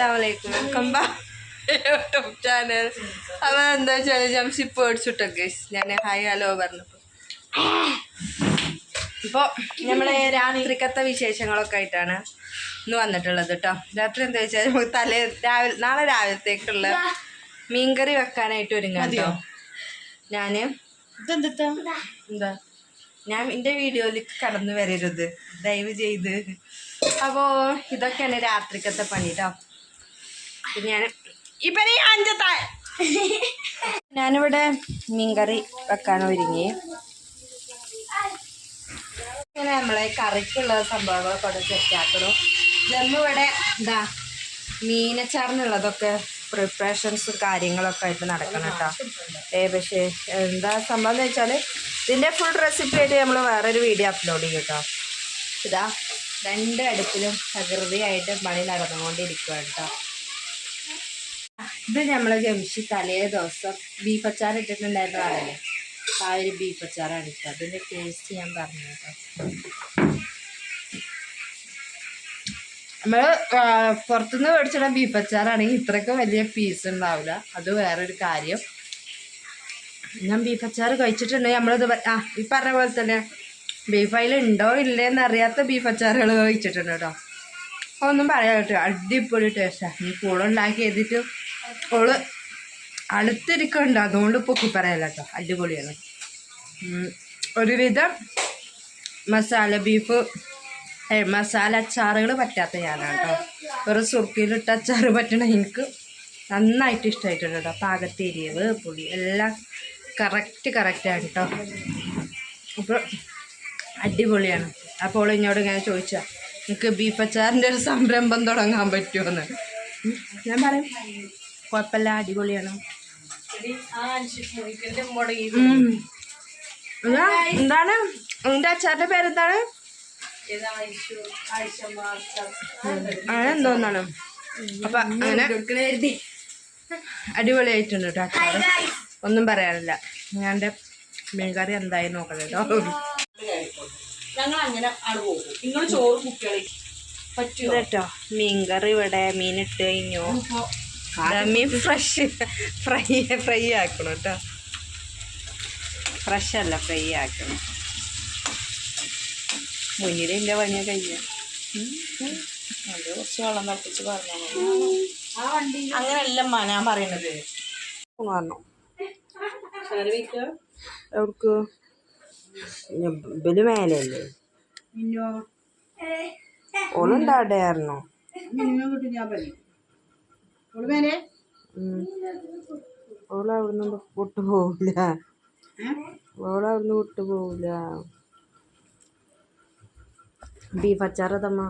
അസ്സാമലൈക്കും welcome back YouTube channel. അവ എന്താ വെച്ചാൽ ജംസി പേടിച്ചിട്ടോ ഗൈസ് ഞാൻ ഹായ് ഹലോ പറഞ്ഞപ്പോൾ ഇപ്പോൾ നമ്മൾ രാത്രിക്കത്തെ വിശേഷങ്ങളൊക്കെ ആയിട്ടാണ് ഇന്ന് വന്നിട്ടുള്ളത് കേട്ടോ രാത്രി എന്താ വെച്ചാൽ നമുക്ക് തലേ രാവിലെ നാളെ രാവിലത്തേക്കുള്ള മീൻകറി വെക്കാനായിട്ട് ഒരുങ്ങാം കേട്ടോ ഞാൻ എന്താ ഞാൻ എന്റെ വീഡിയോയിലേക്ക് കടന്നു വരരുത്. ദയവ് ചെയ്ത്. അപ്പോൾ ഇതൊക്കെയാണ് രാത്രിക്കത്തെ പണി കേട്ടോ ഞാൻ ഇപ്പം നീ അഞ്ചത്താ ഞാനിവിടെ മീൻകറി വെക്കാൻ ഒരുങ്ങി. ഇങ്ങനെ നമ്മളെ കറിക്കുള്ള സംഭവങ്ങളൊക്കെ ഇവിടെ സെറ്റാക്കണം നമ്മളിവിടെ എന്താ മീനച്ചാറിനുള്ളതൊക്കെ പ്രിപ്പറേഷൻസും കാര്യങ്ങളൊക്കെ ആയിട്ട് നടക്കണം കേട്ടോ. ഏ പക്ഷേ എന്താ സംഭവം എന്ന് വെച്ചാൽ ഇതിന്റെ ഫുൾ റെസിപ്പി ആയിട്ട് നമ്മൾ വേറൊരു വീഡിയോ അപ്ലോഡ് ചെയ്യും കേട്ടോ. ഇതാ രണ്ട് അടുപ്പിലും പ്രകൃതിയായിട്ട് പണി നടന്നുകൊണ്ടിരിക്കുകയാണ് കേട്ടോ. ഇത് നമ്മളെ ജംഷി തലേ ദിവസം ബീഫ് അച്ചാർ ഇട്ടിട്ടുണ്ടായിരുന്നതാണല്ലേ ആ ഒരു ബീഫ് അച്ചാറാണ് ഇട്ടത്. അതിന്റെ ടേസ്റ്റ് ഞാൻ പറഞ്ഞു കേട്ടോ നമ്മൾ പുറത്തുനിന്ന് മേടിച്ചിട ബീഫ് അച്ചാറാണെങ്കിൽ ഇത്രയ്ക്ക് വലിയ പീസ് ഉണ്ടാവില്ല. അത് വേറൊരു കാര്യം. ഞാൻ ബീഫ് അച്ചാർ കഴിച്ചിട്ടുണ്ടെങ്കിൽ നമ്മളിത് ആ ഈ പറഞ്ഞ പോലെ തന്നെ ബീഫ് അതിൽ ഉണ്ടോ ഇല്ലേന്ന് അറിയാത്ത ബീഫ് അച്ചാറുകൾ കഴിച്ചിട്ടുണ്ട് കേട്ടോ. ഒന്നും പറയാൻ കേട്ടോ അടിപൊളി ടേസ്റ്റാണ് നീ ഉണ്ടാക്കി എഴുതിയിട്ട് ഓൾ അടുത്തിരിക്കുന്നുണ്ട് അതുകൊണ്ട് പൊക്കി പറയല്ല കേട്ടോ അടിപൊളിയാണ്. ഒരുവിധം മസാല ബീഫ് മസാല അച്ചാറുകൾ പറ്റാത്ത ഞാനാണ് കേട്ടോ ഒരു സുർക്കിയിലിട്ട അച്ചാറ് പറ്റണ എനിക്ക് നന്നായിട്ട് ഇഷ്ടമായിട്ടുണ്ട് കേട്ടോ പാകത്തെ പുളി എല്ലാം കറക്റ്റ് കറക്റ്റാണ് കേട്ടോ അപ്പോൾ അടിപൊളിയാണ്. അപ്പോൾ എന്നോട് ഇങ്ങനെ ചോദിച്ചാൽ എനിക്ക് ബീഫ് അച്ചാറിന്റെ ഒരു സംരംഭം തുടങ്ങാൻ പറ്റുമോന്ന്? എന്ന് ഞാൻ പറയും കുഴപ്പമില്ല അടിപൊളിയാണ്. എന്താണ്? നിന്റെ അച്ചാറിന്റെ പേരെന്താണ്? അങ്ങനെ എന്തോന്നാണ്? അപ്പൊ അങ്ങനെ അടിപൊളിയായിട്ടുണ്ട് കേട്ടോ അച്ചാറ്. ഒന്നും പറയാനില്ല. ഞാൻ മീൻ മീൻകറി എന്തായി നോക്കണം കേട്ടോ. ഞങ്ങൾ അങ്ങനെ നിങ്ങൾ ചോറ് കുട്ടികളെ പറ്റൂ കേട്ടോ മീൻകറി ഇവിടെ മീനിട്ട് കഴിഞ്ഞു. ദാ ഫ്രഷ്. ഫ്രൈ ഫ്രൈ ആക്കണം കേട്ടോ. ഫ്രഷ് അല്ല ഫ്രൈ ആക്കണം. മുന്നിൽ എന്റെ പണിയൊക്കെ കഴിയ അത് കുറച്ച് വെള്ളം തിളപ്പിച്ച് പറഞ്ഞാൽ മതി. അങ്ങനെയല്ല ഞാൻ പറയണത്. പറഞ്ഞു അവർക്ക് ഇബൽ മേലല്ലേ കിട്ടി ഞാൻ പറയും. ഓൾ മേലെ ഓൾ പോവില്ല. ഓൾ വിട്ടു പോവില്ല. ബീഫ് തമ്മ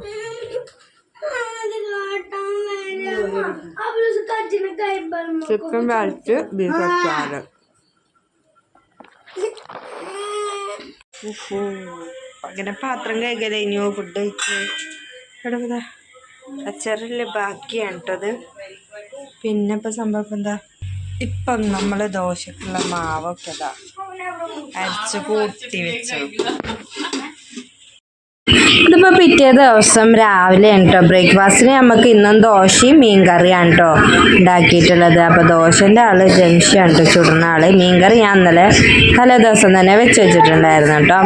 ചിക്കൻ വരച്ച് ബീഫ് അച്ചാറ്. അങ്ങനെ പാത്രം കഴിക്കല കഴിഞ്ഞു ഫുഡ് കഴിച്ച്. അച്ചാറിൽ ബാക്കിയാണ് കേട്ടത് പിന്നെ ഇപ്പം സംഭവം എന്താ? ഇപ്പം നമ്മൾ ദോശക്കുള്ള മാവൊക്കെ അതാ അരച്ച് കൂട്ടി വെച്ചു. ഇതിപ്പോൾ പിറ്റേ ദിവസം രാവിലെ കേട്ടോ ബ്രേക്ക്ഫാസ്റ്റിന് നമുക്ക് ഇന്നും ദോശയും മീൻ കറിയാണ് കേട്ടോ ഉണ്ടാക്കിയിട്ടുള്ളത്. അപ്പോൾ ദോശന്റെ ആൾ ജംഷിയാണ് കേട്ടോ ചുടുന്ന ആൾ. മീൻകറി ഞാൻ ഇന്നലെ തലേ ദിവസം തന്നെ വെച്ച് വെച്ചിട്ടുണ്ടായിരുന്നു കേട്ടോ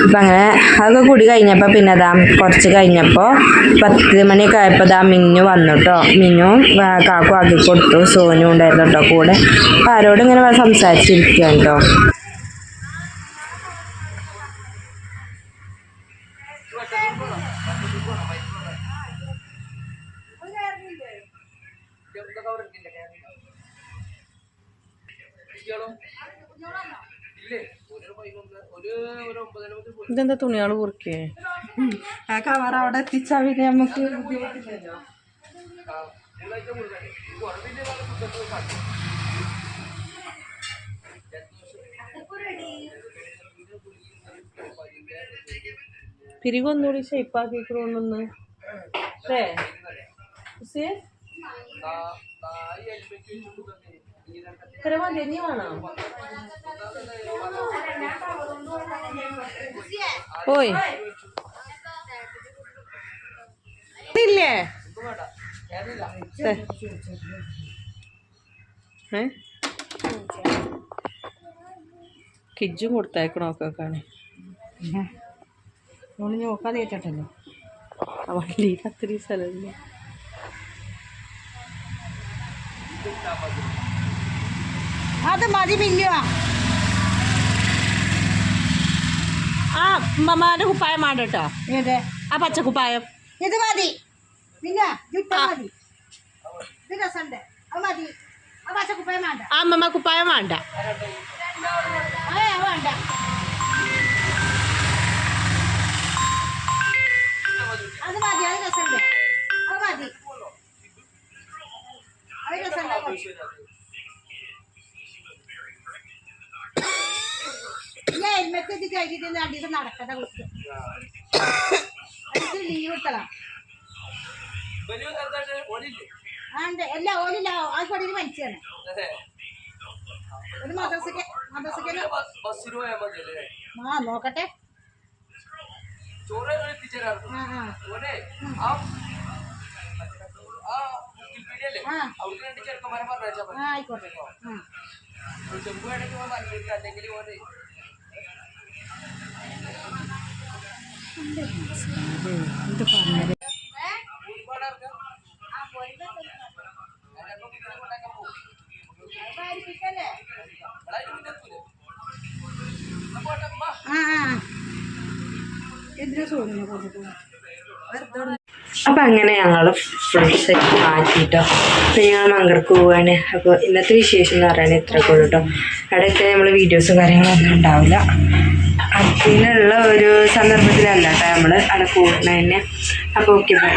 അപ്പം അങ്ങനെ അതൊക്കെ കൂടി കഴിഞ്ഞപ്പോൾ പിന്നെ അതാ കുറച്ച് കഴിഞ്ഞപ്പോൾ പത്ത് മണിയൊക്കെ ആയപ്പോൾ ദാ മിഞ്ഞു വന്നു കേട്ടോ ആ, കാക്കു ആക്കി കൊടുത്തു. സോനു ഉണ്ടായിരുന്നു കേട്ടോ കൂടെ. അപ്പോൾ ആരോടും ഇങ്ങനെ സംസാരിച്ചിരിക്കുകയാണ് കേട്ടോ ഇതെന്താ തുണിയാൾ കുറിക്കേ ആ കവർ അവിടെ എത്തിച്ചാ പിന്നെ നമുക്ക് ബുദ്ധിമുട്ടില്ലല്ലോ പിരികൊന്നുകൂടി ഷേപ്പാക്കിക്കൊണ്ടൊന്ന് അല്ലേ? മതി ഇനി വേണോ ഓയ് ഇല്ലേ? ഏ? കിജും കൊടുത്തയക്കണമൊക്കെ കാണി ഓൾ നോക്കാതെ വെച്ചിട്ടല്ലോ ആ വണ്ടിയിൽ അത്രയും സ്ഥലമില്ല. അത് മതി മില്ലുവാ ആ മമ്മാന്റെ കുപ്പായം വേണ്ട കേട്ടോ. ഏത്? ആ പച്ച കുപ്പായം ഇത് മതി. മില്ല ജുട്ട മതി. ഇത് രസമുണ്ട്. അത് മതി. ആ പച്ചക്കുപ്പായം വേണ്ട. ആ അമ്മമ്മ കുപ്പായം വേണ്ട. വേണ്ട. ഹെൽമെറ്റ് ഇത് കഴിഞ്ഞിട്ട് അടിയിൽ നടക്കട്ടെ കുറിച്ച് അതിന് ലീവ് ഇട്ടതാ ആ ഉണ്ട്. അല്ല ഓലില്ല. ആ കൊടിയിൽ മനുഷ്യയാണ് ഒരു മദ്രസക്ക് മദ്രസക്ക് ആ നോക്കട്ടെ. ചോറ് എത്തിച്ചേരാറുണ്ട്. അവിടെ രണ്ട് ചെറുക്കന്മാരെ പറഞ്ഞാൽ ചെമ്പ് വേണമെങ്കിൽ അല്ലെങ്കിൽ പോട്ടെ അമ്മ ആ. എന്തിനാ സോണിനെ കൊണ്ടിട്ട് അപ്പം അങ്ങനെ ഞങ്ങൾ ഫുൾ സെറ്റ് മാറ്റിട്ടോ. അപ്പം ഞങ്ങൾ മങ്കർക്ക് പോവാണ്. അപ്പോൾ ഇന്നത്തെ വിശേഷം എന്ന് പറയാൻ ഇത്ര ഉള്ളൂ കേട്ടോ ഇടയ്ക്ക് നമ്മൾ വീഡിയോസും കാര്യങ്ങളൊന്നും ഉണ്ടാവില്ല. അതിനുള്ള ഒരു സന്ദർഭത്തിലല്ല കേട്ടോ നമ്മൾ അവിടെ പോകുന്നതന്നെ അപ്പോൾ ഓക്കെ ബൈ